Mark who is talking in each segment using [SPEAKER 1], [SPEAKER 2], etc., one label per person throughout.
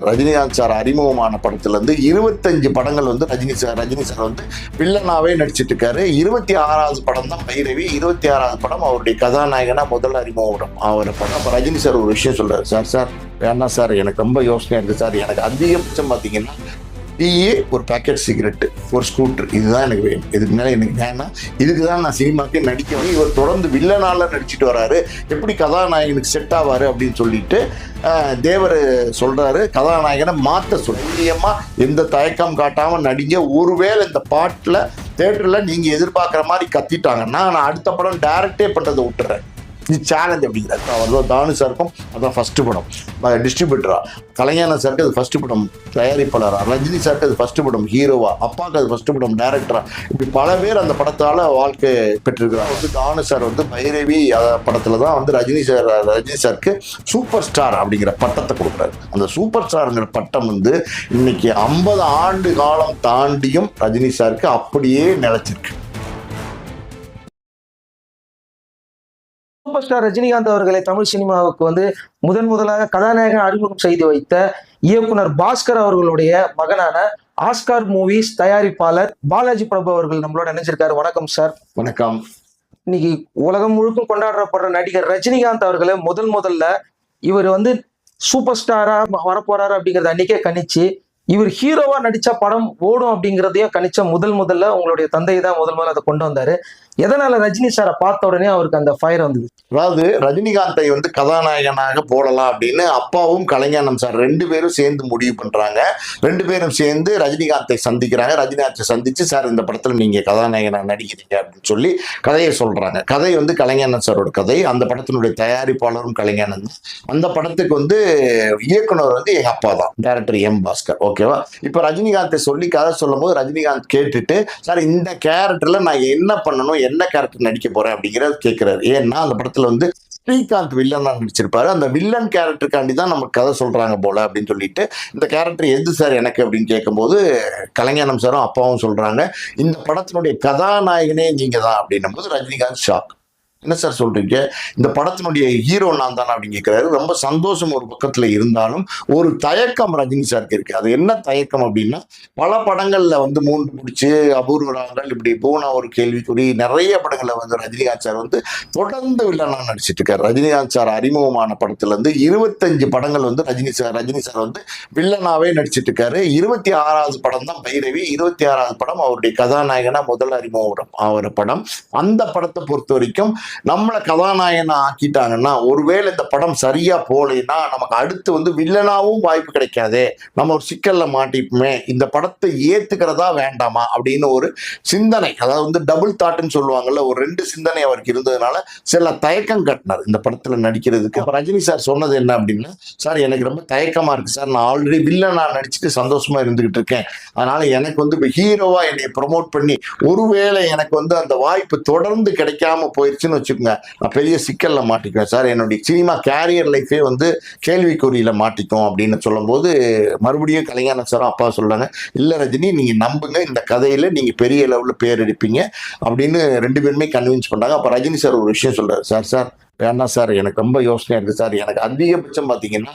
[SPEAKER 1] Rajinikanth sir அறிமுகமான படத்துலேருந்து இருபத்தஞ்சு படங்கள் வந்து ரஜினி சார் ரஜினி சார் வந்து வில்லனாவே நடிச்சிட்டு இருக்காரு. இருபத்தி ஆறாவது படம் தான் பைரவி இருபத்தி ஆறாவது படம் அவருடைய கதாநாயகனா முதல் அறிமுகம். அவர் படம். அப்போ ரஜினி சார் ஒரு விஷயம் சொல்றாரு சார் சார் வேணாம் சார் எனக்கு ரொம்ப யோசனையா இருக்கு சார். எனக்கு அதிகபட்சம் பாத்தீங்கன்னா டீயே ஒரு பேக்கெட் சிகரெட்டு ஒரு ஸ்கூட்டர் இதுதான் எனக்கு வேணும். இதுக்கு மேலே எனக்கு வேணாம். இதுக்கு தான் நான் சினிமாக்கே நடிக்கணும் இவர் தொடர்ந்து வில்லனால நடிச்சிட்டு வராரு. எப்படி கதாநாயகனுக்கு செட் ஆவார் அப்படின்னு சொல்லிட்டு தேவர் சொல்கிறாரு கதாநாயகனை மாற்ற சொல்லியமாக எந்த தயக்கம் காட்டாமல் நடிங்க. ஒருவேளை இந்த பாட்டில் தேட்டரில் நீங்கள் எதிர்பார்க்குற மாதிரி கத்திட்டாங்கன்னா நான் அடுத்த படம் டேரக்டே பண்ணுறதை விட்டுறேன். இது சேலஞ்ச் அப்படிங்கிறார் அவர் தானு சாருக்கும் அதான் ஃபஸ்ட்டு படம். டிஸ்ட்ரிபியூட்டரா கலைஞான சாருக்கு அது ஃபஸ்ட்டு படம். தயாரிப்பாளராக ரஜினி சாருக்கு அது ஃபஸ்ட்டு படம். ஹீரோவா அப்பாவுக்கு அது ஃபஸ்ட்டு படம். டேரக்டரா இப்படி பல பேர் அந்த படத்தால் வாழ்க்கை பெற்றிருக்கிறார். வந்து தானு சார் வந்து பைரவி படத்தில் தான் வந்து ரஜினி சார் ரஜினி சாருக்கு சூப்பர் ஸ்டார் அப்படிங்கிற பட்டத்தை கொடுக்குறாரு. அந்த சூப்பர் ஸ்டாருங்கிற பட்டம் வந்து இன்னைக்கு ஐம்பது ஆண்டு காலம் தாண்டியும் ரஜினி சாருக்கு அப்படியே நிலைச்சிருக்கு.
[SPEAKER 2] சூப்பர் ஸ்டார் ரஜினிகாந்த் அவர்களை தமிழ் சினிமாவுக்கு வந்து முதன் முதலாக கதாநாயகன் அறிமுகம் செய்து வைத்த இயக்குனர் பாஸ்கர் அவர்களுடைய மகனான ஆஸ்கார் மூவிஸ் தயாரிப்பாளர் பாலாஜி பிரபு அவர்கள் நம்மளோட நினைச்சிருக்காரு வணக்கம் சார்.
[SPEAKER 1] வணக்கம்.
[SPEAKER 2] இன்னைக்கு உலகம் முழுக்கும் கொண்டாடப்படுற நடிகர் ரஜினிகாந்த் அவர்களை முதல் முதல்ல இவர் வந்து சூப்பர் ஸ்டாரா வரப்போறாரு அப்படிங்கறத அன்னைக்கே கணிச்சு இவர் ஹீரோவா நடிச்ச படம் ஓடும் அப்படிங்கிறதையும் கணிச்ச முதல் முதல்ல உங்களுடைய தந்தை தான் முதல் முதல்ல அதை கொண்டு வந்தாரு. எதனால ரஜினி சாரை பார்த்த உடனே அவருக்கு அந்த ஃபயர் வந்தது?
[SPEAKER 1] அதாவது ரஜினிகாந்தை வந்து கதாநாயகனாக போடலாம் அப்படின்னு அப்பாவும் கலைஞானம் சார் ரெண்டு பேரும் சேர்ந்து முடிவு பண்றாங்க. ரெண்டு பேரும் சேர்ந்து ரஜினிகாந்தை சந்திக்கிறாங்க. ரஜினிகாந்தை சந்திச்சு சார் இந்த படத்துல நீங்க கதாநாயகனா நடிக்கிறீங்க அப்படின்னு சொல்லி கதையை சொல்றாங்க. கதை வந்து கலைஞானம் சாரோட கதை. அந்த படத்தினுடைய தயாரிப்பாளரும் கலைஞானன் அந்த படத்துக்கு வந்து இயக்குனர் வந்து எங்க அப்பா தான் டேரக்டர் எம் பாஸ்கர். ஓகேவா? இப்போ ரஜினிகாந்தை சொல்லி கதை சொல்லும் போது ரஜினிகாந்த் கேட்டுட்டு சார் இந்த கேரக்டர்ல நான் என்ன பண்ணணும் என்ன கேரக்டர் நடிக்க போறேன்? அப்படிங்கிறத கேட்கிறாரு ஏன்னா அந்த படத்துல வந்து ஸ்ரீகாந்த் வில்லனா நடிச்சிருப்பாரு. அந்த வில்லன் கேரக்டருக்காண்டி தான் நமக்கு கதை சொல்றாங்க போல அப்படின்னு சொல்லிட்டு இந்த கேரக்டர் எது சார் எனக்கு அப்படின்னு கேட்கும்போது கலைஞானம் சாரும் அப்பாவும் சொல்றாங்க இந்த படத்தினுடைய கதாநாயகனே நீங்க தான் அப்படின்னும் போது ரஜினிகாந்த் ஷாக் என்ன சார் சொல்றீங்க? இந்த படத்தினுடைய ஹீரோ நான் தானே அப்படின்னு கேட்கிறாரு ரொம்ப சந்தோஷம் ஒரு பக்கத்துல இருந்தாலும் ஒரு தயக்கம் ரஜினி சாருக்கு இருக்கு. அது என்ன தயக்கம் அப்படின்னா பல படங்கள்ல வந்து மூன்று முடிச்சு அபூர்வராங்கள் இப்படி பூனா ஒரு கேள்விக்குறி நிறைய படங்களை வந்து ரஜினிகாந்த் சார் வந்து தொடர்ந்து வில்லனா நடிச்சிட்டு இருக்காரு. ரஜினிகாந்த் சார் அறிமுகமான படத்துல இருந்து இருபத்தஞ்சு படங்கள் வந்து ரஜினி சார் ரஜினி சார் வந்து வில்லனாவே நடிச்சிட்டு இருக்காரு. இருபத்தி ஆறாவது படம் தான் பைரவி. இருபத்தி ஆறாவது படம் அவருடைய கதாநாயகனா முதல் அறிமுகம் ஆகிற படம். அந்த படத்தை பொறுத்த வரைக்கும் நம்மளை கதாநாயகனா ஆக்கிட்டாங்கன்னா ஒருவேளை இந்த படம் சரியா போகலைன்னா நமக்கு அடுத்து வந்து வில்லனாவும் வாய்ப்பு கிடைக்காதே. நம்ம ஒரு சிக்கல்ல மாட்டிப்போமே. இந்த படத்தை ஏத்துக்கிறதா வேண்டாமா? அப்படின்னு ஒரு சிந்தனை. அதாவது வந்து டபுள் தாட்னு சொல்லுவாங்கல்ல ஒரு ரெண்டு சிந்தனை அவருக்கு இருந்ததுனால சில தயக்கம் கட்டினார் இந்த படத்துல நடிக்கிறதுக்கு. அப்ப ரஜினி சார் சொன்னது என்ன அப்படின்னா சார் எனக்கு ரொம்ப தயக்கமா இருக்கு சார். நான் ஆல்ரெடி வில்லனா நடிச்சுட்டு சந்தோஷமா இருந்துகிட்டு இருக்கேன். அதனால எனக்கு வந்து இப்போ ஹீரோவா என்னை ப்ரொமோட் பண்ணி ஒருவேளை எனக்கு வந்து அந்த வாய்ப்பு தொடர்ந்து கிடைக்காம போயிருச்சுன்னு வச்சுக்கோங்க. நான் பெரிய சிக்கல்ல மாட்டிக்குவேன் சார். என்னுடைய சினிமா கேரியர் லைஃபே வந்து கேள்விக்குறியில மாட்டிக்கும் அப்படின்னு சொல்லும்போது மறுபடியும் கலைஞான சாரும் அப்பா சொல்றாங்க இல்லை ரஜினி நீங்கள் நம்புங்க. இந்த கதையில நீங்க பெரிய லெவலில் பேர் எடுப்பீங்க. அப்படின்னு ரெண்டு பேருமே கன்வின்ஸ் பண்ணாங்க அப்போ ரஜினி சார் ஒரு விஷயம் சொல்கிறார் சார் சார் வேணாம் சார். எனக்கு ரொம்ப யோசனையாக இருக்குது சார். எனக்கு அதிகபட்சம் பார்த்தீங்கன்னா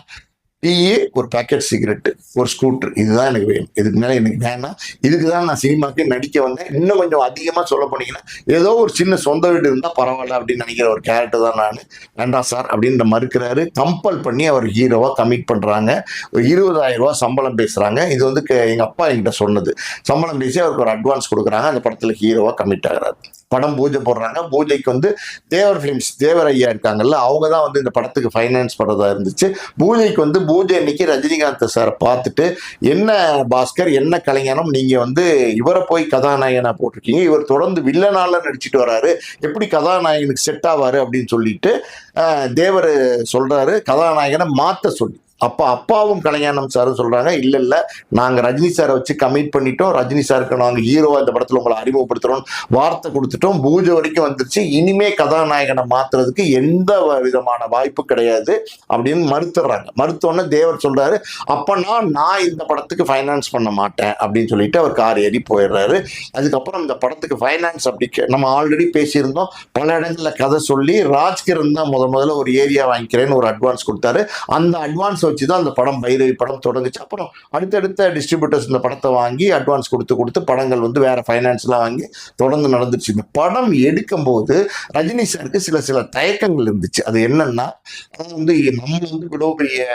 [SPEAKER 1] டீயே ஒரு பேக்கெட் சிகரெட்டு ஒரு ஸ்கூட்டர் இதுதான் எனக்கு வேணும். இதுக்கு மேலே எனக்கு வேணாம். இதுக்கு தான் நான் சினிமாக்கே நடிக்க வந்தேன். இன்னும் கொஞ்சம் அதிகமாக சொல்ல போனீங்கன்னா ஏதோ ஒரு சின்ன சொந்த வீடு இருந்தால் பரவாயில்ல அப்படின்னு நினைக்கிற ஒரு கேரக்டர் தான் நான். வேண்டாம் சார் அப்படின்ற மறுக்கிறாரு. கம்பல் பண்ணி அவர் ஹீரோவாக கமிட் பண்ணுறாங்க ஒரு இருபதாயிரம் ரூபா சம்பளம் பேசுகிறாங்க இது வந்து க- அப்பா என்கிட்ட சொன்னது. சம்பளம் பேசி அவருக்கு ஒரு அட்வான்ஸ் கொடுக்குறாங்க. அந்த படத்தில் ஹீரோவாக கமிட் ஆகுறாரு. படம் பூஜை போடுறாங்க. பூஜைக்கு வந்து தேவர் ஃபிலிம்ஸ் தேவர் ஐயா இருக்காங்கல்ல அவங்க தான் வந்து இந்த படத்துக்கு ஃபைனான்ஸ் பண்ணுறதா இருந்துச்சு. பூஜைக்கு வந்து பூஜை அன்னைக்கு ரஜினிகாந்த் சாரை பார்த்துட்டு என்ன பாஸ்கர் என்ன கலைஞனும் நீங்கள் வந்து இவரை போய் கதாநாயகனாக போட்டிருக்கீங்க. இவர் தொடர்ந்து வில்லனால நடிச்சிட்டு வராரு. எப்படி கதாநாயகனுக்கு செட் ஆவார்? அப்படின்னு சொல்லிட்டு தேவர் சொல்கிறாரு கதாநாயகனை மாற்ற சொல்லி. அப்போ அப்பாவும் கல்யாணம் சாரும் சொல்றாங்க இல்லை இல்லை நாங்கள் ரஜினி சாரை வச்சு கமிட் பண்ணிட்டோம். ரஜினி சாருக்கு நாங்கள் ஹீரோவாக இந்த படத்தில் உங்களை அறிமுகப்படுத்துகிறோம் வார்த்தை கொடுத்துட்டோம். பூஜை வரைக்கும் வந்துருச்சு. இனிமே கதாநாயகனை மாத்துறதுக்கு எந்த விதமான வாய்ப்பு கிடையாது. அப்படின்னு மறுத்துறாங்க. மறுத்தோன்னே தேவர் சொல்றாரு அப்போனா நான் இந்த படத்துக்கு ஃபைனான்ஸ் பண்ண மாட்டேன். அப்படின்னு சொல்லிட்டு அவர் கார் ஏறி போயிடுறாரு. அதுக்கப்புறம் இந்த படத்துக்கு ஃபைனான்ஸ் அப்படி நம்ம ஆல்ரெடி பேசியிருந்தோம். பல இடங்களில் கதை சொல்லி ராஜ்கிரண் தான் முத முதல்ல ஒரு ஏரியா வாங்கிக்கிறேன்னு ஒரு அட்வான்ஸ் கொடுத்தாரு. அந்த அட்வான்ஸ் வச்சு தான் அந்த படம் பைரவி படம் தொடங்குச்சு. அப்புறம் அடுத்தடுத்த டிஸ்ட்ரிபியூட்டர்ஸ் இந்த படத்தை வாங்கி அட்வான்ஸ் கொடுத்து கொடுத்து படங்கள் வந்து வேற ஃபைனான்ஸ்லாம் வாங்கி தொடர்ந்து நடந்துச்சு இந்த படம் எடுக்கும்போது ரஜினி சாருக்கு சில சில தயக்கங்கள் இருந்துச்சு. அது என்னன்னா வந்து நம்ம வந்து இவ்வளோ பெரிய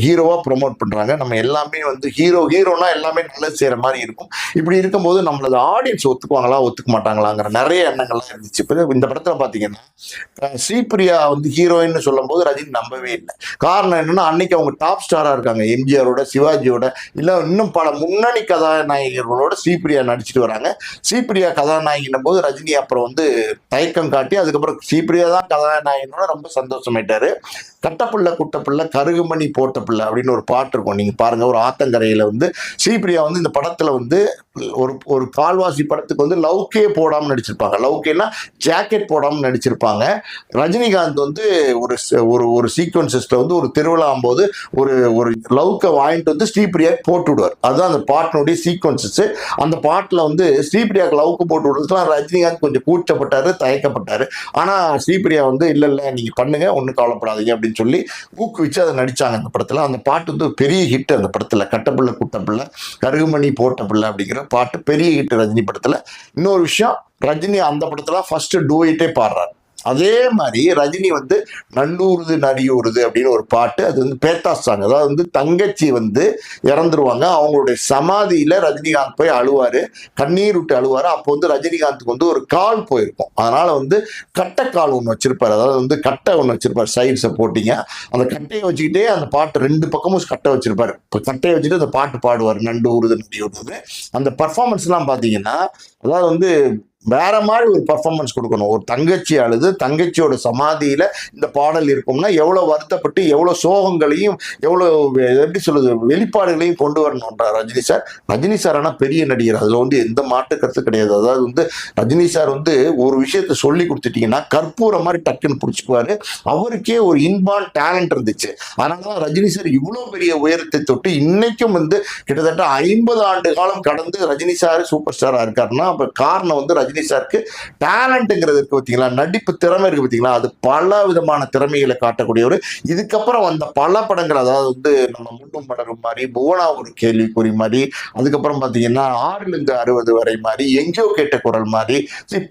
[SPEAKER 1] ஹீரோவா ப்ரோமோட் பண்றாங்க. நம்ம எல்லாமே வந்து ஹீரோ ஹீரோனா எல்லாமே நல்லது செய்யற மாதிரி இருக்கும். இப்படி இருக்கும்போது நம்மளது ஆடியன்ஸ் ஒத்துக்குவாங்களா ஒத்துக்க மாட்டாங்களாங்கிற நிறைய எண்ணங்கள்லாம் இருந்துச்சு. இப்போ இந்த படத்துல பாத்தீங்கன்னா ஸ்ரீபிரியா வந்து ஹீரோயின்னு சொல்லும் போது ரஜினி நம்பவே இல்லை. காரணம் என்னன்னா அன்னைக்கு அவங்க டாப் ஸ்டாரா இருக்காங்க. எம்ஜிஆரோட சிவாஜியோட இல்ல இன்னும் பல முன்னணி கதாநாயகர்களோட ஸ்ரீபிரியா நடிச்சிட்டு வராங்க. ஸ்ரீபிரியா கதாநாயகினும் போது ரஜினி அப்புறம் வந்து தயக்கம் காட்டி அதுக்கப்புறம் ஸ்ரீபிரியா தான் கதாநாயகனோட ரொம்ப சந்தோஷமாயிட்டாரு. கட்டப்புள்ள குட்டப்புள்ள கருகுமணி போட்ட பிள்ளை அப்படின்னு ஒரு பாட்டு இருக்கும். நீங்க பாருங்க ஒரு ஆத்தங்கரையில வந்து ஸ்ரீபிரியா வந்து இந்த படத்துல வந்து ஒரு ஒரு கால்வாசி படத்துக்கு வந்து லவ்கே போடாம நடிச்சிருப்பாங்க. லவ்கேனா ஜாக்கெட் போடாம நடிச்சிருப்பாங்க. ரஜினிகாந்த் வந்து ஒரு ஒரு ஒரு சீக்வன்சஸ்ல வந்து ஒரு திருவிழாம் போது ஒரு ஒரு லவ்க்கை வாங்கிட்டு வந்து ஸ்ரீபிரியா போட்டு விடுவார். அதுதான் அந்த பாட்டினுடைய சீக்வன்சஸ். அந்த பாட்டுல வந்து ஸ்ரீபிரியாக்கு லவ்க்கு போட்டு விடுறதுலாம் ரஜினிகாந்த் கொஞ்சம் கூச்சப்பட்டாரு தயக்கப்பட்டாரு. ஆனா ஸ்ரீபிரியா வந்து இல்ல இல்ல நீங்க பண்ணுங்க ஒன்றும் கவலைப்படாதீங்க அப்படின்னு சொல்லி ஊக்குவிச்சு அதை நடிச்சாங்க அந்த படத்தில். அந்த பாட்டு வந்து பெரிய ஹிட் அந்த படத்தில் கட்டப்பிள்ளை குட்டப்பிள்ளை கருகுமணி போட்ட அப்படிங்கிற பாட்டு பெரிய ஹிட் ரஜினி படத்தில். இன்னொரு விஷயம் ரஜினி அந்த படத்தில் ஃபஸ்ட்டு டூயிட்டே பாடுறாரு. அதே மாதிரி ரஜினி வந்து நண்டூருது நரியூருது அப்படின்னு ஒரு பாட்டு அது வந்து பேத்தா சாங் அதாவது வந்து தங்கச்சி வந்து இறந்துருவாங்க. அவங்களுடைய சமாதியில ரஜினிகாந்த் போய் அழுவாரு. கண்ணீர் விட்டு அழுவாரு. அப்போ வந்து ரஜினிகாந்துக்கு வந்து ஒரு கால் போயிருக்கும். அதனால வந்து கட்டைக்கால் ஒன்று வச்சிருப்பாரு. அதாவது வந்து கட்டை ஒன்று வச்சிருப்பாரு. சைட்ஸை போட்டிங்க. அந்த கட்டையை வச்சுக்கிட்டே அந்த பாட்டு ரெண்டு பக்கமும் கட்டை வச்சிருப்பாரு. இப்போ கட்டையை வச்சுட்டு அந்த பாட்டு பாடுவார். நண்டு ஊருது நடி அந்த பர்ஃபார்மன்ஸ்லாம் பார்த்தீங்கன்னா அதாவது வந்து வேற மாதிரி ஒரு பர்ஃபார்மன்ஸ் கொடுக்கணும். ஒரு தங்கச்சி அழுது தங்கச்சியோட சமாதியில இந்த பாடல் இருக்கும்னா எவ்வளவு வருத்தப்பட்டு எவ்வளவு சோகங்களையும் எவ்வளவு எப்படி சொல்லுது வெளிப்பாடுகளையும் கொண்டு வரணும்ன்றார் ரஜினி சார். ரஜினி சார் ஆனா பெரிய நடிகர். அதுல வந்து எந்த மாற்று கருத்து கிடையாது. அதாவது வந்து ரஜினி சார் வந்து ஒரு விஷயத்த சொல்லி கொடுத்துட்டீங்கன்னா கற்பூரம் மாதிரி டக்குன்னு பிடிச்சிக்குவாரு. அவருக்கே ஒரு இன்பான் டேலண்ட் இருந்துச்சு. அதனால ரஜினி சார் இவ்வளவு பெரிய உயரத்தை தொட்டு இன்னைக்கும் வந்து கிட்டத்தட்ட ஐம்பது ஆண்டு காலம் கடந்து ரஜினி சார் சூப்பர் ஸ்டாரா இருக்காருன்னா அப்ப காரணம் வந்து ரஜினி சாருக்கு டேலண்ட்டுங்கிறது இருக்கு பார்த்தீங்களா நடிப்பு திறமை இருக்கு பார்த்தீங்களா அது பல விதமான திறமைகளை காட்டக்கூடியவர். இதுக்கப்புறம் வந்த பல படங்கள் அதாவது வந்து நம்ம முன்னும் படரும் மாதிரி புவனா ஒரு கேள்விக்குறி மாதிரி அதுக்கப்புறம் பார்த்தீங்கன்னா ஆறிலிருந்து அறுபது வரை மாதிரி எங்கேயோ கேட்ட குரல் மாதிரி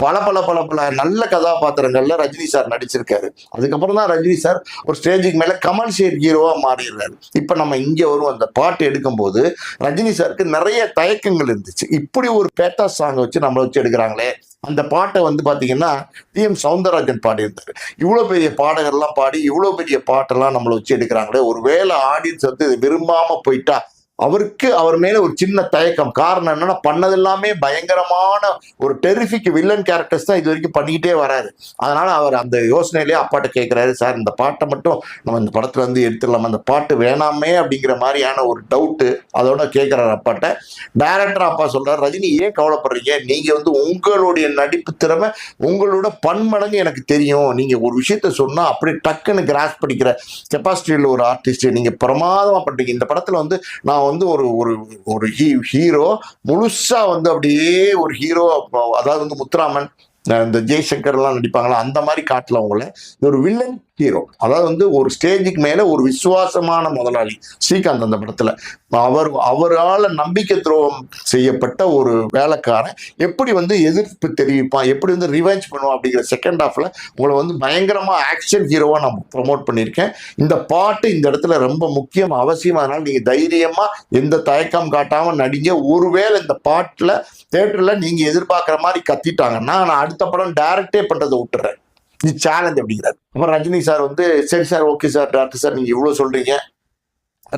[SPEAKER 1] பல பல பல பல நல்ல கதாபாத்திரங்களில் ரஜினி சார் நடிச்சிருக்காரு. அதுக்கப்புறம் தான் ரஜினி சார் ஒரு ஸ்டேஜுக்கு மேலே கமல் ஷேர் ஹீரோவாக மாறிடுறாரு. இப்போ நம்ம இங்கே வரும் அந்த பாட்டு எடுக்கும்போது ரஜினி சாருக்கு நிறைய தயக்கங்கள் இருந்துச்சு. இப்படி ஒரு பேட்டா சாங் வச்சு நம்மளை வச்சு எடுக்கிறாங்களே அந்த பாட்டை வந்து பாத்தீங்கன்னா பி எம் சவுந்தரராஜன் பாடியிருந்தார். இவ்வளவு பெரிய பாடகர்லாம் பாடி இவ்வளவு பெரிய பாட்டெல்லாம் நம்மளை வச்சு எடுக்கிறாங்களே ஒருவேளை ஆடியன்ஸ் வந்து இதை விரும்பாம போயிட்டா அவருக்கு அவர் மேல ஒரு சின்ன தயக்கம். காரணம் என்னன்னா பண்ணதெல்லாமே பயங்கரமான ஒரு டெரிஃபிக் வில்லன் கேரக்டர்ஸ் தான் இது வரைக்கும் பண்ணிக்கிட்டே வராரு. அதனால அவர் அந்த யோசனையிலேயே அப்பாட்ட கேட்குறாரு சார் இந்த பாட்டை மட்டும் நம்ம இந்த படத்துல இருந்து எடுத்துடலாம்? அந்த பாட்டு வேணாமே அப்படிங்கிற மாதிரியான ஒரு டவுட்டு அதோட கேட்குறாரு அப்பாட்ட. டேரக்டர் அப்பா சொல்றாரு ரஜினி ஏன் கவலைப்படுறீங்க? நீங்க வந்து உங்களுடைய நடிப்பு திறமை உங்களோட பன்மடங்கு எனக்கு தெரியும். நீங்க ஒரு விஷயத்த சொன்னா அப்படியே டக்குன்னு கிராஸ் படிக்கிற கெப்பாசிட்டியில் ஒரு ஆர்டிஸ்ட் நீங்க பிரமாதமா பண்றீங்க. இந்த படத்துல வந்து நான் வந்து ஒரு ஒரு ஒரு ஹீ ஹீரோ முழுசா வந்து அப்படியே ஒரு ஹீரோ அதாவது வந்து முத்துராமன் இந்த ஜெய்சங்கர் எல்லாம் நடிப்பாங்களா அந்த மாதிரி காட்டல அவங்கள. ஒரு வில்லன் ஹீரோ. அதாவது வந்து ஒரு ஸ்டேஜுக்கு மேலே ஒரு விசுவாசமான முதலாளி. ஸ்ரீகாந்த் அந்த படத்தில். அவர் அவரால் நம்பிக்கை துரோகம் செய்யப்பட்ட ஒரு வேலைக்காரன். எப்படி வந்து எதிர்ப்பு தெரிவிப்பான்? எப்படி வந்து ரிவெஞ்ச் பண்ணுவான் அப்படிங்கிற செகண்ட் ஹாஃப்ல உங்களை வந்து பயங்கரமாக ஆக்ஷன் ஹீரோவாக நான் ப்ரமோட் பண்ணியிருக்கேன். இந்த பாட்டு இந்த இடத்துல ரொம்ப முக்கியம் அவசியம். அதனால் நீங்கள் தைரியமாக எந்த தயக்கம் காட்டாமல் நடிங்க. ஒருவேளை இந்த பாட்டில் தேட்டரில் நீங்கள் எதிர்பார்க்குற மாதிரி கத்திட்டாங்கன்னா நான் அடுத்த படம் டேரக்டே பண்ணுறதை விட்டுறேன். இது சேலஞ்ச் அப்படிங்கிறார். அப்புறம் ரஜினி சார் வந்து சரி sir okay sir doctor sir நீங்க இவ்வளவு சொல்றீங்க.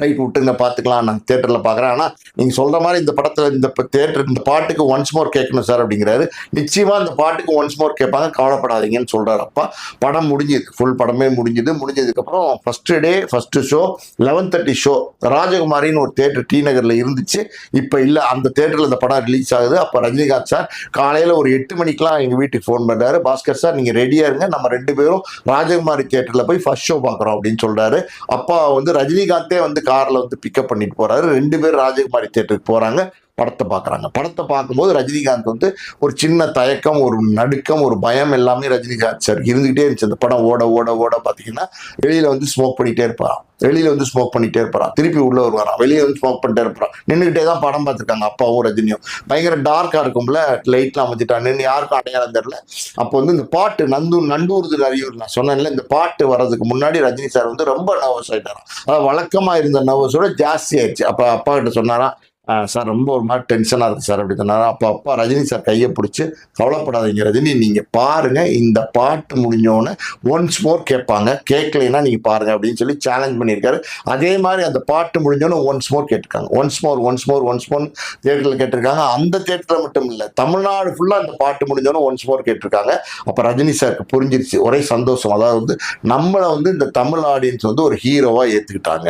[SPEAKER 1] ரைட் விட்டுங்க பார்த்துக்கலாம். நான் தேட்டரில் பார்க்குறேன். ஆனால் நீங்கள் சொல்கிற மாதிரி இந்த படத்தில் இந்த தேட்டர் இந்த பாட்டுக்கு ஒன்ஸ் மோர் கேட்கணும் சார் அப்படிங்கிறாரு. நிச்சயமாக இந்த பாட்டுக்கு ஒன்ஸ் மோர் கேட்பாங்க. கவலைப்படாதீங்கன்னு சொல்கிறார் அப்பா படம் முடிஞ்சுது. ஃபுல் படமே முடிஞ்சுது. முடிஞ்சதுக்கப்புறம் first day first show eleven thirty show ராஜகுமாரின்னு ஒரு தேட்டர் டி நகரில் இருந்துச்சு. இப்போ இல்லை அந்த தேட்டரில் இந்த படம் ரிலீஸ் ஆகுது. அப்போ ரஜினிகாந்த் சார் காலையில் ஒரு எட்டு மணிக்கெலாம் எங்கள் வீட்டுக்கு ஃபோன் பண்ணுறாரு பாஸ்கர் சார் நீங்கள் ரெடியாக இருங்க. நம்ம ரெண்டு பேரும் ராஜகுமாரி தேட்டரில் போய் ஃபஸ்ட் ஷோ பார்க்குறோம் அப்படின்னு சொல்கிறாரு அப்பா வந்து ரஜினிகாந்தே வந்து காரில் வந்து பிக்கப் பண்ணிட்டு போறாரு. ரெண்டு பேரும் ராஜகுமாரி தேட்டருக்கு போறாங்க. படத்தை பார்க்குறாங்க. படத்தை பார்க்கும்போது ரஜினிகாந்த் வந்து ஒரு சின்ன தயக்கம் ஒரு நடுக்கம் ஒரு பயம் எல்லாமே ரஜினிகாந்த் சார் இருந்துகிட்டே இருந்துச்சு. அந்த படம் ஓட ஓட ஓட பார்த்தீங்கன்னா வெளியில் வந்து ஸ்மோக் பண்ணிகிட்டே இருப்பாராம். வெளியில் வந்து ஸ்மோக் பண்ணிகிட்டே இருப்பாராம். திருப்பி உள்ளே வருவாராம். வெளியே வந்து ஸ்மோக் பண்ணிட்டே இருப்பாராம். நின்றுக்கிட்டே தான் படம் பார்த்துருக்காங்க அப்பாவும் ரஜினியும். பயங்கர டார்க்காக இருக்கும்ல லைட்லாம் அமைச்சிட்டாங்க நின்று யாருக்கும் அடையாளம் தெரில அப்போ வந்து இந்த பாட்டு நந்தூர் நண்டூர்து அறியூர் நான் சொன்னேன்ல இந்த பாட்டு வர்றதுக்கு முன்னாடி ரஜினி சார் வந்து ரொம்ப நர்வஸ் ஆயிட்டாராம். அதாவது வழக்கமாக இருந்த நர்வஸோட ஜாஸ்தி ஆயிடுச்சு. அப்போ அப்பா கிட்ட சொன்னாராம் சார் ரொம்ப ஒரு மாதிரி டென்ஷனாக இருக்கு சார். அப்படி சொன்னார். அப்போ அப்பா ரஜினி சார் கையை பிடிச்சி கவலைப்படாதீங்க ரஜினி நீங்கள் பாருங்க. இந்த பாட்டு முடிஞ்சோடனே ஒன்ஸ் மோர் கேட்பாங்க. கேட்கலைன்னா நீங்கள் பாருங்கள் அப்படின்னு சொல்லி சேலஞ்ச் பண்ணியிருக்காரு. அதே மாதிரி அந்த பாட்டு முடிஞ்சோடனே ஒன்ஸ் மோர் கேட்டிருக்காங்க. Once more once more once more தேட்டரில் கேட்டிருக்காங்க. அந்த தேட்டரில் மட்டும் இல்லை தமிழ்நாடு ஃபுல்லாக அந்த பாட்டு முடிஞ்சோடனே ஒன்ஸ் மோர் கேட்டிருக்காங்க. அப்போ ரஜினி சாருக்கு புரிஞ்சிருச்சு. ஒரே சந்தோஷம். அதாவது வந்து நம்மளை வந்து இந்த தமிழ் ஆடியன்ஸ் வந்து ஒரு ஹீரோவாக ஏற்றுக்கிட்டாங்க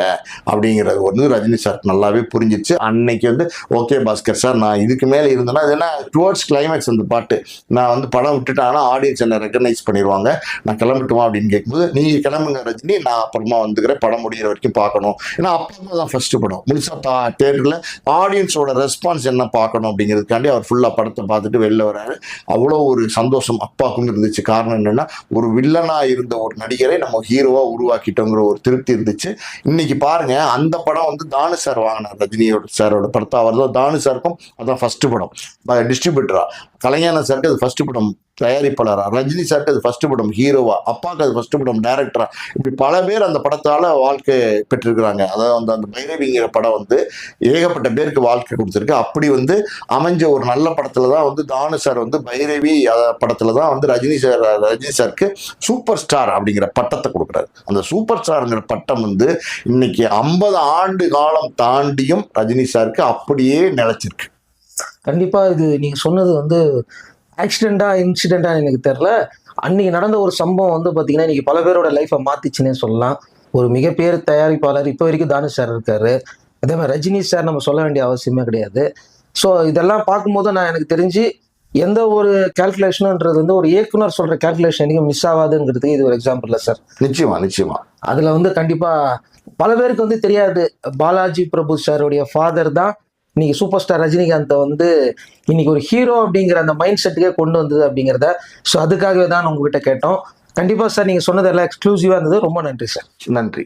[SPEAKER 1] அப்படிங்கிறது வந்து ரஜினி சார் நல்லாவே புரிஞ்சிருச்சு. அன்னைக்கு வந்து ஓகே பாஸ்கர் சார் நான் இதுக்கு மேலே இருந்தேன்னா அது என்ன டுவர்ட்ஸ் கிளைமேக்ஸ் அந்த பாட்டு. நான் வந்து படம் விட்டுட்டாங்கன்னா ஆடியன்ஸ் என்ன ரெக்கக்னைஸ் பண்ணிடுவாங்க நான் கிளம்பட்டுமா அப்படின்னு கேட்கும்போது நீங்கள் கிளம்புங்க ரஜினி நான் அப்புறமா வந்துக்கிறேன் படம் முடிகிற வரைக்கும் பார்க்கணும். ஏன்னா அப்பா தான் ஃபர்ஸ்ட் படம். முழுசா பா தேட்டரில் ஆடியன்ஸோட ரெஸ்பான்ஸ் என்ன பார்க்கணும் அப்படிங்கிறதுக்காண்டி அவர் ஃபுல்லாக படத்தை பார்த்துட்டு வெளில வராரு. அவ்வளோ ஒரு சந்தோஷம் அப்பாவுக்கும் இருந்துச்சு. காரணம் என்னன்னா ஒரு வில்லனா இருந்த ஒரு நடிகரை நம்ம ஹீரோவா உருவாக்கிட்டோங்கிற ஒரு திருப்தி இருந்துச்சு. இன்னைக்கு பாருங்க அந்த படம் வந்து தானு சார் வாங்கினார் ரஜினியோட சாரோட படத்தை அவர் தான் தானு சாருக்கும் அதான் ஃபஸ்ட்டு படம். டிஸ்ட்ரிபியூட்டராக கலைஞான சாருக்கு அது ஃபஸ்ட்டு படம். தயாரிப்பாளராக ரஜினி சார்க்கு அது ஃபஸ்ட்டு படம் ஹீரோவா? அப்பாவுக்கு அது ஃபஸ்ட்டு படம் டேரக்டரா இப்படி பல பேர் அந்த படத்தால் வாழ்க்கை பெற்றிருக்கிறாங்க. அதாவது அந்த அந்த பைரவிங்கிற படம் வந்து ஏகப்பட்ட பேருக்கு வாழ்க்கை கொடுத்துருக்கு. அப்படி வந்து அமைஞ்ச ஒரு நல்ல படத்தில் தான் வந்து தானு சார் வந்து பைரவி படத்தில் தான் வந்து ரஜினி சார் ரஜினி சாருக்கு சூப்பர் ஸ்டார் அப்படிங்கிற பட்டத்தை கொடுக்குறாரு. அந்த சூப்பர் ஸ்டாருங்கிற பட்டம் வந்து இன்னைக்கு ஐம்பது ஆண்டு காலம் தாண்டியும் ரஜினி சாருக்கு அப்படியே நிலைச்சிருக்கு.
[SPEAKER 2] கண்டிப்பாக இது நீங்கள் சொன்னது வந்து ஆக்சிடென்டா இன்சிடென்டா எனக்கு தெரியல. அன்னைக்கு நடந்த ஒரு சம்பவம் வந்து பாத்தீங்கன்னா இன்னைக்கு பல பேரோட லைஃப்பை மாத்திச்சுன்னே சொல்லலாம். ஒரு மிகப்பெரிய தயாரிப்பாளர் இப்போ வரைக்கும் தானு சார் இருக்காரு. அதே மாதிரி ரஜினி சார் நம்ம சொல்ல வேண்டிய அவசியமே கிடையாது. ஸோ இதெல்லாம் பார்க்கும்போது நான் எனக்கு தெரிஞ்சு எந்த ஒரு கால்குலேஷனுன்றது வந்து ஒரு இயக்குனர் சொல்ற கால்குலேஷன் எனக்கு மிஸ் ஆகாதுங்கிறதுக்கு இது ஒரு எக்ஸாம்பிள் சார்
[SPEAKER 1] நிச்சயமா நிச்சயமா.
[SPEAKER 2] அதுல வந்து கண்டிப்பா பல பேருக்கு வந்து தெரியாது. பாலாஜி பிரபு சாருடைய ஃபாதர் தான் இன்னைக்கு சூப்பர் ஸ்டார் ரஜினிகாந்தை வந்து இன்னைக்கு ஒரு ஹீரோ அப்படிங்கிற அந்த மைண்ட் செட்டுக்கே கொண்டு வந்தது அப்படிங்கிறத ஸோ அதுக்காகவே தான் உங்ககிட்ட கேட்டோம். கண்டிப்பாக சார் நீங்கள் சொன்னதெல்லாம் எக்ஸ்க்ளூசிவாக இருந்தது. ரொம்ப நன்றி சார்.
[SPEAKER 1] நன்றி.